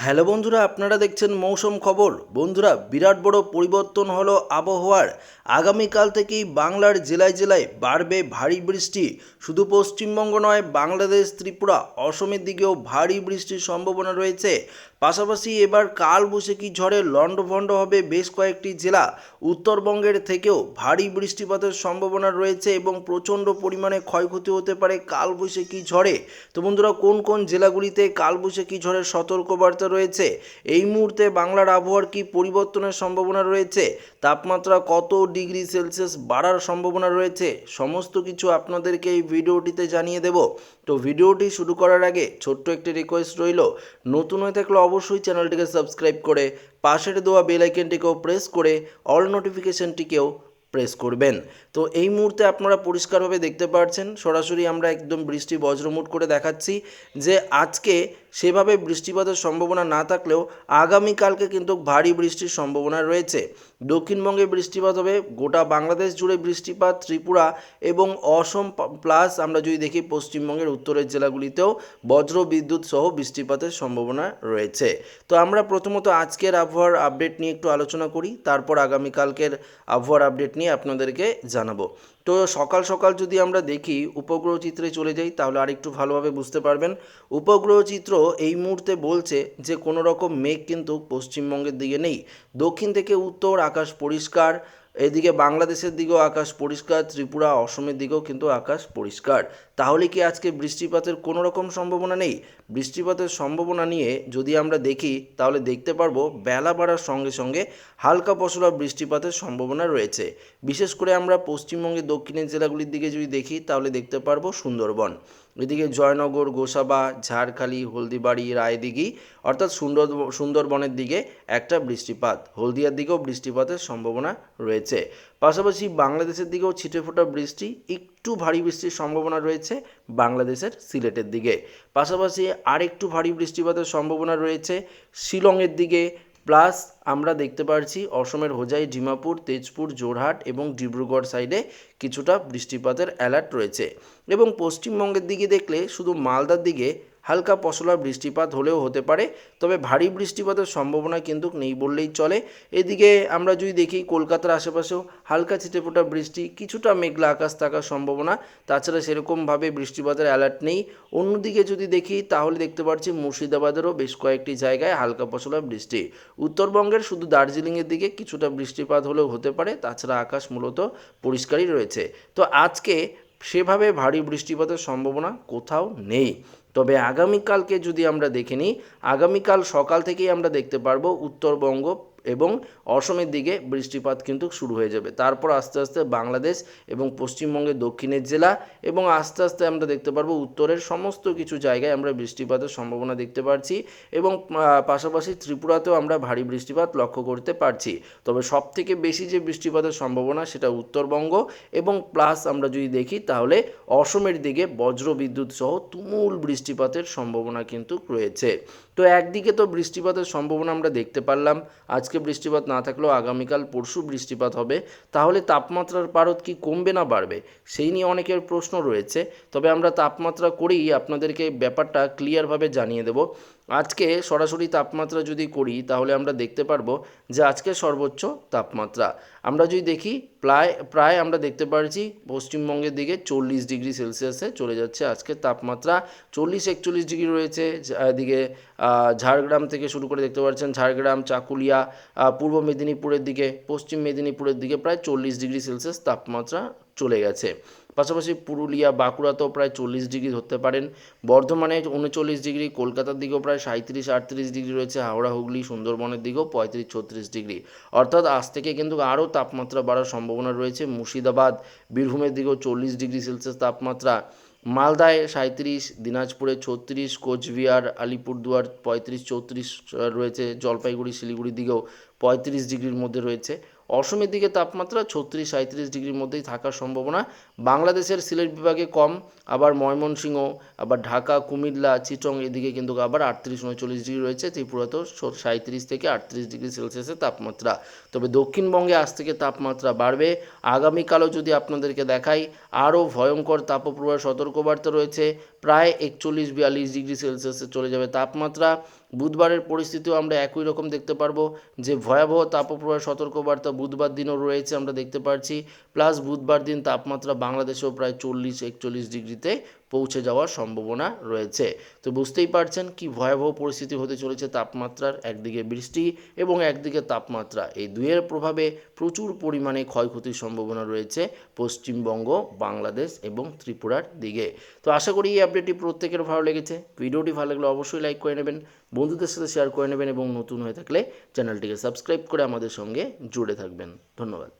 Hello বন্ধুরা, আপনারা দেখছেন মৌসুম খবর। বন্ধুরা, বিরাট বড় পরিবর্তন হলো আবহাওয়ার। আগামীকাল থেকেই বাংলার জেলায় জেলায় বাড়বে ভারী বৃষ্টি। শুধু পশ্চিমবঙ্গ নয়, বাংলাদেশ, ত্রিপুরা, অসমের দিকেও ভারী বৃষ্টির সম্ভাবনা রয়েছে। পাশাপাশি এবার কাল কালবৈশাখী ঝড়ে লণ্ডভণ্ড হবে বেশ কয়েকটি জেলা। উত্তরবঙ্গের থেকেও ভারী বৃষ্টিপাতের সম্ভাবনা রয়েছে এবং প্রচণ্ড পরিমাণে ক্ষয়ক্ষতি হতে পারে কালবৈশাখী ঝড়ে। তো বন্ধুরা, কোন কোন জেলাগুলিতে কালবৈশাখী ঝড়ের সতর্কবার্তা রয়েছে? এই মুহূর্তে বাংলার আবহাওয়ার কি পরিবর্তনের সম্ভাবনা রয়েছে? তাপমাত্রা কত ডিগ্রি সেলসিয়াস বাড়ার সম্ভাবনা রয়েছে? সমস্ত কিছু আপনাদেরকে এই ভিডিওটিতে জানিয়ে দেব। তো ভিডিওটি শুরু করার আগে ছোট্ট একটি রিকোয়েস্ট রইল। নতুন হয়ে থাকলে অবশ্যই চ্যানেলটিকে সাবস্ক্রাইব করে পাশের দেওয়া বেল আইকনটিকেও প্রেস করে অল নোটিফিকেশনটিকেও প্রেস করবেন। তো এই মুহূর্তে আপনারা পরিষ্কারভাবে দেখতে পাচ্ছেন সরাসরি আমরা একদম বৃষ্টি বজ্রমুট করে দেখাচ্ছি যে আজকে সেভাবে বৃষ্টিপাতের সম্ভাবনা না থাকলেও আগামীকালকে কিন্তু ভারী বৃষ্টির সম্ভাবনা রয়েছে। দক্ষিণবঙ্গে বৃষ্টিপাত হবে, গোটা বাংলাদেশ জুড়ে বৃষ্টিপাত, ত্রিপুরা এবং অসম প্লাস আমরা যদি দেখি পশ্চিমবঙ্গের উত্তরের জেলাগুলিতেও বজ্র বিদ্যুৎ সহ বৃষ্টিপাতের সম্ভাবনা রয়েছে। তো আমরা প্রথমত আজকের আবহাওয়ার আপডেট নিয়ে একটু আলোচনা করি, তারপর আগামীকালকের আবহাওয়ার আপডেট নিয়ে আপনাদেরকে জানাব। তো সকাল সকাল যদি আমরা দেখি উপগ্রহ চিত্রে চলে যাই, তাহলে আরেকটু ভালোভাবে বুঝতে পারবেন। উপগ্রহ চিত্র এই মুহূর্তে বলছে যে কোনো রকম মেঘ কিন্তু পশ্চিমবঙ্গের দিকে নেই। দক্ষিণ থেকে উত্তর আকাশ পরিষ্কার, এদিকে বাংলাদেশের দিকেও আকাশ পরিষ্কার, ত্রিপুরা, অসমের দিকেও কিন্তু আকাশ পরিষ্কার। তাহলে কি আজকে বৃষ্টিপাতের কোনো রকম সম্ভাবনা নেই? বৃষ্টিপাতের সম্ভাবনা নিয়ে যদি আমরা দেখি, তাহলে দেখতে পারব বেলা বাড়ার সঙ্গে সঙ্গে হালকা পশলা বৃষ্টিপাতের সম্ভাবনা রয়েছে। বিশেষ করে আমরা পশ্চিমবঙ্গের দক্ষিণের জেলাগুলির দিকে যদি দেখি, তাহলে দেখতে পারব সুন্দরবন। এদিকে জয়নগর, গোসাবা, ঝাড়খালি, হলদিবাড়ি, রায়দিঘি, অর্থাৎ সুন্দর সুন্দরবনের দিকে একটা বৃষ্টিপাত। হলদিয়ার দিকেও বৃষ্টিপাতের সম্ভাবনা রয়েছে। পাশাপাশি বাংলাদেশের দিকেও ছিটে ফোটা বৃষ্টি, একটু ভারী বৃষ্টির সম্ভাবনা রয়েছে বাংলাদেশের সিলেটের দিকে। পাশাপাশি আরেকটু ভারী বৃষ্টিপাতের সম্ভাবনা রয়েছে শিলংয়ের দিকে। প্লাস আমরা দেখতে পাচ্ছি অসমের হোজাই, ডিমাপুর, তেজপুর জোরহাট এবং ডিব্রুগড় সাইডে কিছুটা বৃষ্টিপাতের অ্যালার্ট রয়েছে। এবং পশ্চিমবঙ্গের দিকে দেখলে শুধু মালদার দিকে হালকা পশলা বৃষ্টিপাত হলেও হতে পারে, তবে ভারী বৃষ্টিপাতের সম্ভাবনা কিন্তু নেই বললেই চলে। এদিকে আমরা যদি দেখি কলকাতার আশেপাশেও হালকা ছিটেফোঁটা বৃষ্টি, কিছুটা মেঘলা আকাশ থাকার সম্ভাবনা। তাছাড়া সেরকমভাবে বৃষ্টিপাতের অ্যালার্ট নেই। অন্যদিকে যদি দেখি, তাহলে দেখতে পাচ্ছি মুর্শিদাবাদেরও বেশ কয়েকটি জায়গায় হালকা পশলা বৃষ্টি। উত্তরবঙ্গের শুধু দার্জিলিংয়ের দিকে কিছুটা বৃষ্টিপাত হলেও হতে পারে, তাছাড়া আকাশ মূলত পরিষ্কারই রয়েছে। তো আজকে সেভাবে ভারী বৃষ্টিপাতের সম্ভাবনা কোথাও নেই। তবে আগামীকালকে যদি আমরা দেখে নিই আগামীকাল সকাল থেকেই আমরা দেখতে পারব উত্তরবঙ্গ এবং অসমের দিকে বৃষ্টিপাত কিন্তু শুরু হয়ে যাবে। তারপর আস্তে আস্তে বাংলাদেশ এবং পশ্চিমবঙ্গের দক্ষিণের জেলা এবং আস্তে আস্তে আমরা দেখতে পারব উত্তরের সমস্ত কিছু জায়গায় আমরা বৃষ্টিপাতের সম্ভাবনা দেখতে পাচ্ছি এবং পাশাপাশি ত্রিপুরাতেও আমরা ভারী বৃষ্টিপাত লক্ষ্য করতে পারছি। তবে সব থেকে বেশি যে বৃষ্টিপাতের সম্ভাবনা সেটা উত্তরবঙ্গ এবং প্লাস আমরা যদি দেখি তাহলে অসমের দিকে বজ্র বিদ্যুৎ সহ তুমুল বৃষ্টিপাতের সম্ভাবনা কিন্তু রয়েছে। তো একদিকে তো বৃষ্টিপাতের সম্ভাবনা আমরা দেখতে পারলাম, আজকে বৃষ্টিপাত না থাকলেও আগামীকাল পরশু বৃষ্টিপাত হবে, তাহলে তাপমাত্রার পারদ কি কমবে না বাড়বে? সেই নিয়ে অনেকের প্রশ্ন রয়েছে, তবে আমরা তাপমাত্রা করেই আপনাদেরকে ব্যাপারটা ক্লিয়ারভাবে জানিয়ে দেব। আজকে সরাসরি তাপমাত্রা যদি করি, তাহলে আমরা দেখতে পারব যে আজকে সর্বোচ্চ তাপমাত্রা। আমরা যদি দেখি, প্রায় প্রায় আমরা দেখতে পারছি পশ্চিমবঙ্গের দিকে চল্লিশ ডিগ্রি সেলসিয়াসে চলে যাচ্ছে আজকে তাপমাত্রা। চল্লিশ, একচল্লিশ ডিগ্রি রয়েছে এদিকে ঝাড়গ্রাম থেকে শুরু করে দেখতে পাচ্ছেন ঝাড়গ্রাম, চাকুলিয়া পূর্ব মেদিনীপুরের দিকে, পশ্চিম মেদিনীপুরের দিকে প্রায় চল্লিশ ডিগ্রি সেলসিয়াস তাপমাত্রা চলে গেছে। পাশাপাশি পুরুলিয়া বাঁকুড়াতেও প্রায় চল্লিশ ডিগ্রি ধরতে পারেন। বর্ধমানে উনচল্লিশ ডিগ্রি, কলকাতার দিকেও প্রায় সাঁত্রিশ আটত্রিশ ডিগ্রি রয়েছে। হাওড়া, হুগলি, সুন্দরবনের দিকেও পঁয়ত্রিশ, ছত্রিশ ডিগ্রি। অর্থাৎ আজ থেকে কিন্তু আরও তাপমাত্রা বাড়ার সম্ভাবনা রয়েছে। মুর্শিদাবাদ, বীরভূমের দিকেও চল্লিশ ডিগ্রি সেলসিয়াস তাপমাত্রা। মালদায় সাঁত্রিশ দিনাজপুরে ছত্রিশ, কোচবিহার, আলিপুরদুয়ার পঁয়ত্রিশ, চৌত্রিশ রয়েছে। জলপাইগুড়ি, শিলিগুড়ির দিকেও পঁয়ত্রিশ ডিগ্রির মধ্যে রয়েছে। অসমের দিকে তাপমাত্রা ছত্রিশ সাঁত্রিশ ডিগ্রির মধ্যেই থাকার সম্ভাবনা। বাংলাদেশের সিলেট বিভাগে কম, আবার ময়মনসিংহ, আবার ঢাকা, কুমিল্লা, চিটং এদিকে কিন্তু আবার আটত্রিশ উনচল্লিশ ডিগ্রি রয়েছে ত্রিপুরাতেও সাঁত্রিশ থেকে আটত্রিশ ডিগ্রি সেলসিয়াসের তাপমাত্রা। তবে দক্ষিণবঙ্গে আজ থেকে তাপমাত্রা বাড়বে। আগামীকালও যদি আপনাদেরকে দেখাই, আরও ভয়ঙ্কর তাপপ্রবাহ সতর্কবার্তা রয়েছে। প্রায় একচল্লিশ বিয়াল্লিশ ডিগ্রি সেলসিয়াসে চলে যাবে তাপমাত্রা। বুধবারের পরিস্থিতিও আমরা একই রকম দেখতে পারব। যে ভয়াবহ তাপপ্রবাহ সতর্কবার্তা বুধবার দিনও রয়েছে আমরা দেখতে পাচ্ছি প্লাস বুধবার দিন তাপমাত্রা বাংলাদেশেও প্রায় চল্লিশ, একচল্লিশ ডিগ্রিতে পৌঁছে যাওয়ার সম্ভাবনা রয়েছে। তো বুঝতেই পারছেন কি ভয়াবহ পরিস্থিতি হতে চলেছে তাপমাত্রার একদিকে বৃষ্টি এবং একদিকে তাপমাত্রা। এই দুয়ের প্রভাবে প্রচুর পরিমাণে ক্ষয়ক্ষতির সম্ভাবনা রয়েছে পশ্চিমবঙ্গ, বাংলাদেশ এবং ত্রিপুরার দিকে। তো আশা করি এই আপডেটটি প্রত্যেকের ভালো লেগেছে। ভিডিওটি ভালো লাগলে অবশ্যই লাইক করে নেবেন। বন্ধুদের সাথে শেয়ার করে নেবেন এবং নতুন হয়ে থাকলে চ্যানেলটিকে সাবস্ক্রাইব করে আমাদের সঙ্গে জুড়ে থাকবেন। ধন্যবাদ।